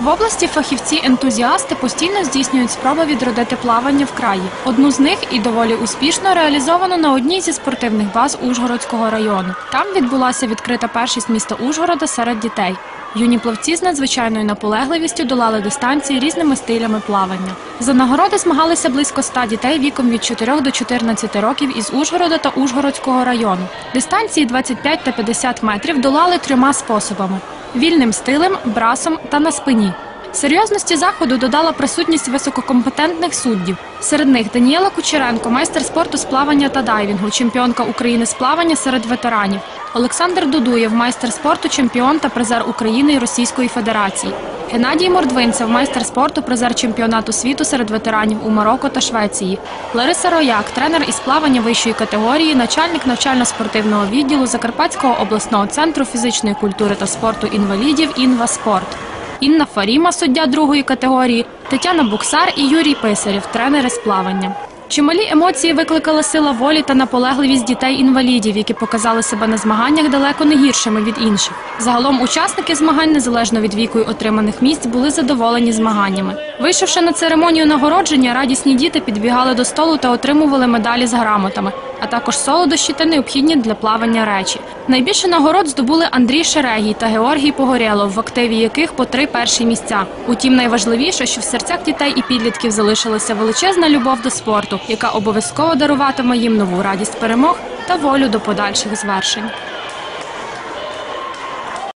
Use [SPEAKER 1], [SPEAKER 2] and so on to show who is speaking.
[SPEAKER 1] В області фахівці-ентузіасти постійно здійснюють спроби відродити плавання в краї. Одну з них і доволі успішно реалізовано на одній зі спортивних баз Ужгородського району. Там відбулася відкрита першість міста Ужгорода серед дітей. Юні плавці з надзвичайною наполегливістю долали дистанції різними стилями плавання. За нагороди змагалися близько 100 дітей віком від 4 до 14 років із Ужгорода та Ужгородського району. Дистанції 25 та 50 метрів долали трьома способами: вільним стилем, брасом та на спині. Серйозності заходу додала присутність висококомпетентних суддів. Серед них Даніела Кучеренко, майстер спорту з плавання та дайвінгу, чемпіонка України з плавання серед ветеранів. Олександр Дудуєв, майстер спорту, чемпіон та призер України і Російської Федерації. Геннадій Мордвинцев, майстер спорту, призер чемпіонату світу серед ветеранів у Марокко та Швеції. Лариса Рояк, тренер із плавання вищої категорії, начальник навчально-спортивного відділу Закарпатського обласного центру фізичної культури та спорту інвалідів «Інва Спорт». Інна Фаріма, суддя другої категорії, Тетяна Буксар і Юрій Писарєв, тренери з плавання. Чималі емоції викликала сила волі та наполегливість дітей-інвалідів, які показали себе на змаганнях далеко не гіршими від інших. Загалом учасники змагань, незалежно від віку і отриманих місць, були задоволені змаганнями. Вийшовши на церемонію нагородження, радісні діти підбігали до столу та отримували медалі з грамотами, а також солодощі та необхідні для плавання речі. Найбільше нагород здобули Андрій Шерегій та Георгій Погорєлов, в активі яких по три перші місця. Утім, найважливіше, що в серцях дітей і підлітків залишилася величезна любов до спорту, яка обов'язково даруватиме їм нову радість перемог та волю до подальших звершень.